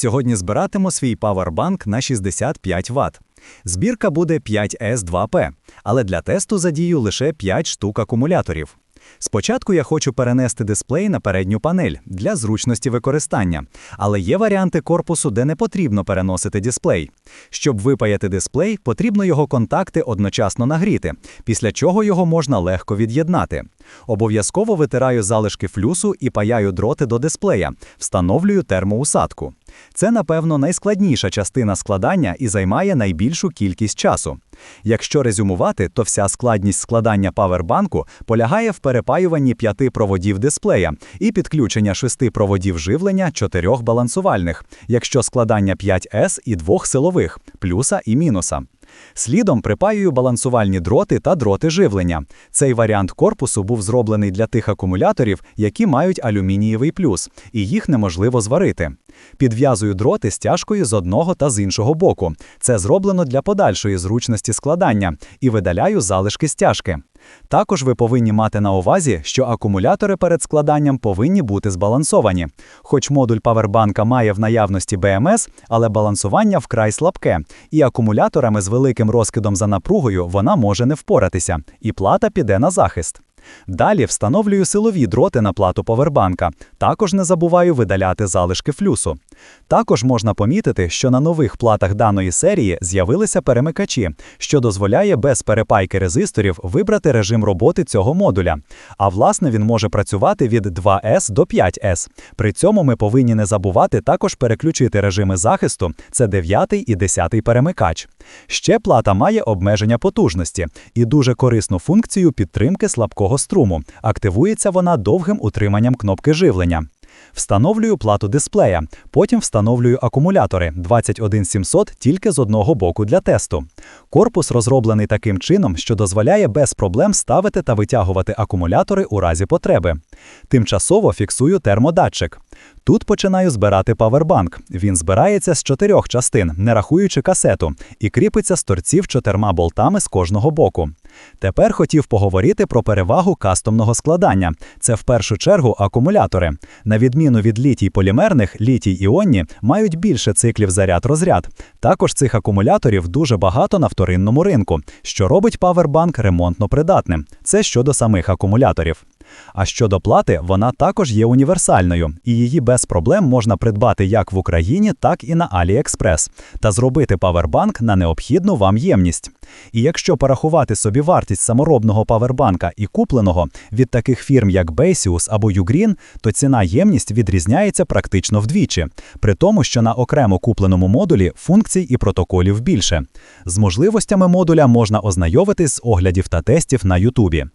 Сьогодні збиратиму свій павербанк на 65 Вт. Збірка буде 5S2P, але для тесту задію лише 5 штук акумуляторів. Спочатку я хочу перенести дисплей на передню панель для зручності використання, але є варіанти корпусу, де не потрібно переносити дисплей. Щоб випаяти дисплей, потрібно його контакти одночасно нагріти, після чого його можна легко від'єднати. Обов'язково витираю залишки флюсу і паяю дроти до дисплея, встановлюю термоусадку. Це, напевно, найскладніша частина складання і займає найбільшу кількість часу. Якщо резюмувати, то вся складність складання павербанку полягає в перепаюванні п'яти проводів дисплея і підключення шести проводів живлення чотирьох балансувальних, якщо складання 5С і двох силових плюса і мінуса. Слідом припаюю балансувальні дроти та дроти живлення. Цей варіант корпусу був зроблений для тих акумуляторів, які мають алюмінієвий плюс, і їх неможливо зварити. Підв'язую дроти стяжкою з одного та з іншого боку. Це зроблено для подальшої зручності складання і видаляю залишки стяжки. Також ви повинні мати на увазі, що акумулятори перед складанням повинні бути збалансовані. Хоч модуль павербанка має в наявності БМС, але балансування вкрай слабке, і акумуляторами з великим розкидом за напругою вона може не впоратися, і плата піде на захист. Далі встановлюю силові дроти на плату повербанка. Також не забуваю видаляти залишки флюсу. Також можна помітити, що на нових платах даної серії з'явилися перемикачі, що дозволяє без перепайки резисторів вибрати режим роботи цього модуля. А власне він може працювати від 2С до 5С. При цьому ми повинні не забувати також переключити режими захисту це 9 і 10 перемикач. Ще плата має обмеження потужності і дуже корисну функцію підтримки слабкого струму. Активується вона довгим утриманням кнопки живлення. Встановлюю плату дисплея, потім встановлюю акумулятори 21700 тільки з одного боку для тесту. Корпус розроблений таким чином, що дозволяє без проблем ставити та витягувати акумулятори у разі потреби. Тимчасово фіксую термодатчик. Тут починаю збирати павербанк. Він збирається з чотирьох частин, не рахуючи касету, і кріпиться з торців чотирма болтами з кожного боку. Тепер хотів поговорити про перевагу кастомного складання. Це в першу чергу акумулятори. На відміну від літій полімерних, літій іонні мають більше циклів заряд-розряд. Також цих акумуляторів дуже багато на вторинному ринку, що робить павербанк ремонтно придатним. Це щодо самих акумуляторів. А щодо плати, вона також є універсальною, і її без проблем можна придбати як в Україні, так і на AliExpress, та зробити павербанк на необхідну вам ємність. І якщо порахувати собі вартість саморобного павербанка і купленого від таких фірм, як Basius або Ugreen, то ціна ємність відрізняється практично вдвічі, при тому, що на окремо купленому модулі функцій і протоколів більше. З можливостями модуля можна ознайомитись з оглядів та тестів на Ютубі.